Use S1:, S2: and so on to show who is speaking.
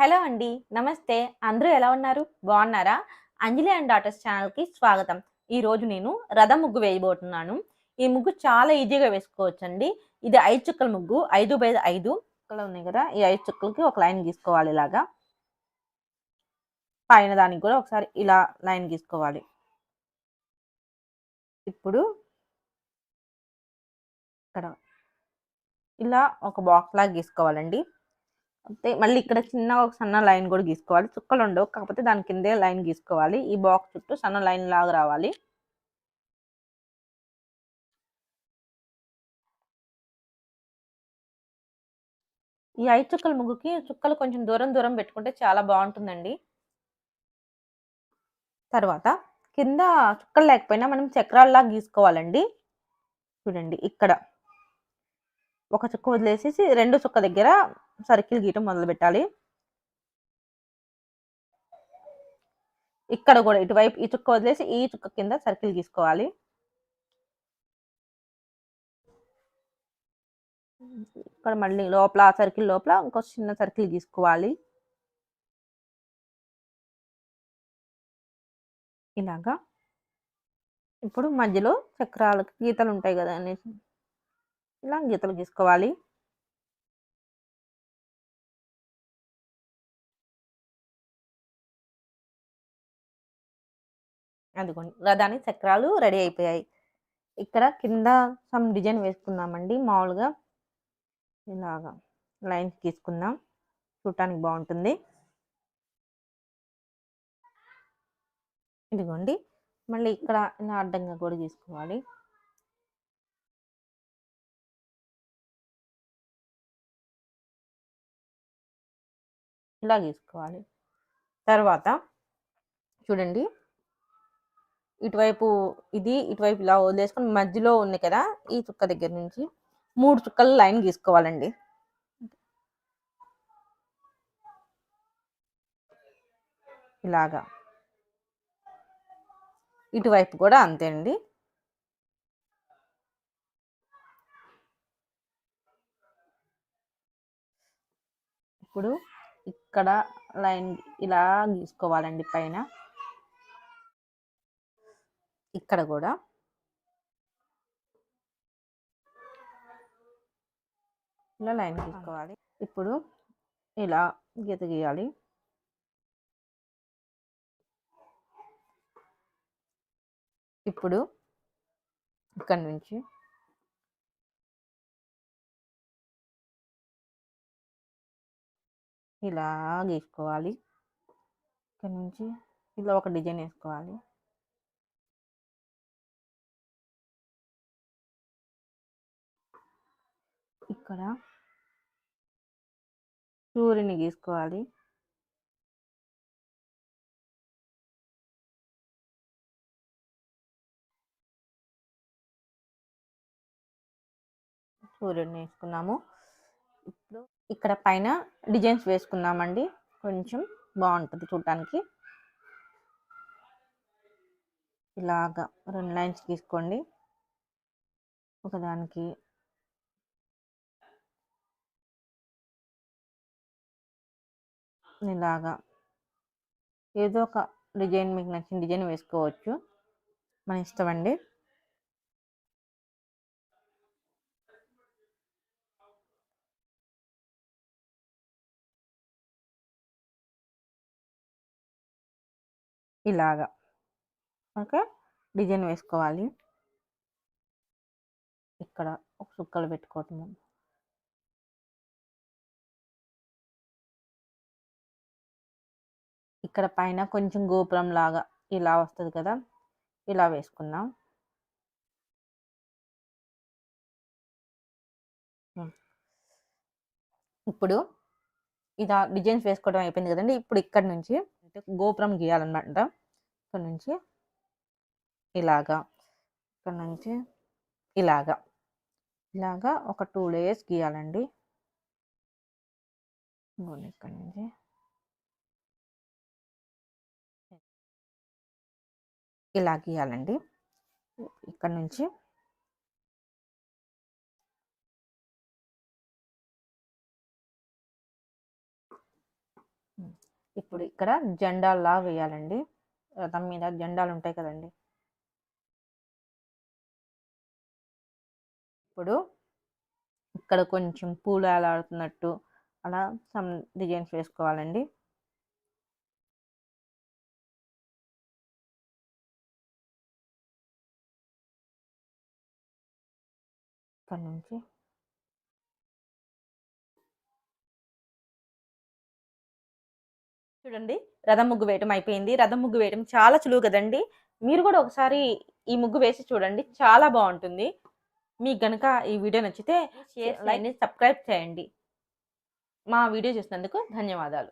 S1: Hello అండి నమస్తే. అందరూ ఎలా ఉన్నారు? బాగున్నారా? అంజలి అండ్ డాటర్స్ ఛానల్కి స్వాగతం. ఈరోజు నేను రథం ముగ్గు వేయబోతున్నాను. ఈ ముగ్గు చాలా ఈజీగా వేసుకోవచ్చండి. ఇది ఐదు చుక్కల ముగ్గు. ఐదు బై ఐదు చుక్కలు ఉన్నాయి కదా? ఈ ఐదు చుక్కలకి ఒక లైన్ గీసుకోవాలి ఇలాగా. పైన దానికి కూడా ఒకసారి ఇలా లైన్ గీసుకోవాలి. ఇప్పుడు ఇక్కడ ఇలా ఒక బాక్స్ లాగా గీసుకోవాలండి. అంతే. మళ్ళీ ఇక్కడ చిన్న ఒక సన్న లైన్ కూడా గీసుకోవాలి. చుక్కలు ఉండవు. కాకపోతే దాని కిందే లైన్ గీసుకోవాలి. ఈ బాక్స్ చుట్టూ సన్న లైన్ లాగా రావాలి. ఈ ఐదు చుక్కల ముగ్గుకి చుక్కలు కొంచెం దూరం దూరం పెట్టుకుంటే చాలా బాగుంటుందండి. తర్వాత కింద చుక్కలు లేకపోయినా మనం చక్రాల్లా గీసుకోవాలండి. చూడండి ఇక్కడ. ఒక చుక్క వదిలేసేసి రెండు చుక్క దగ్గర సర్కిల్ గీయటం మొదలు పెట్టాలి ఇక్కడ కూడా ఇటువైపు ఈ చుక్క వదిలేసి ఈ చుక్క కింద సర్కిల్ గీసుకోవాలి. ఇక్కడ మళ్ళీ లోపల సర్కిల్ లోపల ఇంకో చిన్న సర్కిల్ గీసుకోవాలి. ఇలాగా. ఇప్పుడు మధ్యలో చక్రాలకు గీతలు ఉంటాయి కదా అనేసి ఇలా గీతలు గీసుకోవాలి. అదిగోండి. రథానికి చక్రాలు రెడీ అయిపోయాయి. ఇక్కడ కింద సమ్ డిజైన్ వేసుకుందామండి. మామూలుగా ఇలాగా లైన్స్ గీసుకుందాం. చూడటానికి బాగుంటుంది. ఇదిగోండి. మళ్ళీ ఇక్కడ ఇలా అడ్డంగా కూడా తీసుకోవాలి ఇలా గీసుకోవాలి. తర్వాత చూడండి. ఇటువైపు ఇది ఇటువైపు ఇలా వదిలేసుకొని మధ్యలో ఉంది కదా ఈ చుక్క దగ్గర నుంచి మూడు చుక్కలు లైన్ గీసుకోవాలండి. ఇలాగా. ఇటువైపు కూడా అంతే అండి. ఇప్పుడు ఇక్కడ లైన్ ఇలా గీసుకోవాలండి పైన. ఇక్కడ కూడా. ఇలా లైన్ గీసుకోవాలి. ఇప్పుడు ఇలా గీత గీయాలి. ఇప్పుడు ఇక్కడ నుంచి ఇలా గీసుకోవాలి ఇక్కడ నుంచి ఇలా ఒక డిజైన్ వేసుకోవాలి ఇక్కడ సూర్యుని గీసుకోవాలి. సూర్యుడిని వేసుకున్నాము ఇప్పుడు ఇక్కడ పైన డిజైన్స్ వేసుకుందామండి. కొంచెం బాగుంటుంది చూడటానికి ఇలాగా రెండు లైన్స్ తీసుకోండి. ఒకదానికి ఇలాగా ఏదో ఒక డిజైన్ మీకు నచ్చిన డిజైన్ వేసుకోవచ్చు. మన ఇష్టం అండి. ఇలాగా. ఓకే డిజైన్ వేసుకోవాలి. ఇక్కడ ఒక చుక్కలు పెట్టుకోవటము ఇక్కడ పైన కొంచెం గోపురం లాగా ఇలా వస్తుంది కదా ఇలా వేసుకుందాం. ఇప్పుడు ఇలా డిజైన్స్ వేసుకోవడం అయిపోయింది కదండి. ఇప్పుడు ఇక్కడ నుంచి గోపురం గీయాలన్నమాట. ఇక్కడ నుంచి ఇలాగా ఇక్కడ నుంచి ఇలాగా ఇలాగా ఒక టూ లేయర్స్ గీయాలండి. ఇక్కడ నుంచి. ఇలా గీయాలండి. ఇక్కడ నుంచి ఇప్పుడు ఇక్కడ జెండాల్లా వేయాలండి. రథం మీద జెండాలు ఉంటాయి కదండి. ఇప్పుడు ఇక్కడ కొంచెం పూలు అలాడుతున్నట్టు అలా సమ్ డిజైన్స్ వేసుకోవాలండి. ఇక్కడ నుంచి చూడండి రథం ముగ్గు వేయటం అయిపోయింది. రథం ముగ్గు వేయటం చాలా సులువు కదండి. మీరు కూడా ఒకసారి ఈ ముగ్గు వేసి చూడండి చాలా బాగుంటుంది. మీకు గనుక ఈ వీడియో నచ్చితే షేర్ లైక్ సబ్స్క్రైబ్ చేయండి. మా వీడియో చూసినందుకు ధన్యవాదాలు.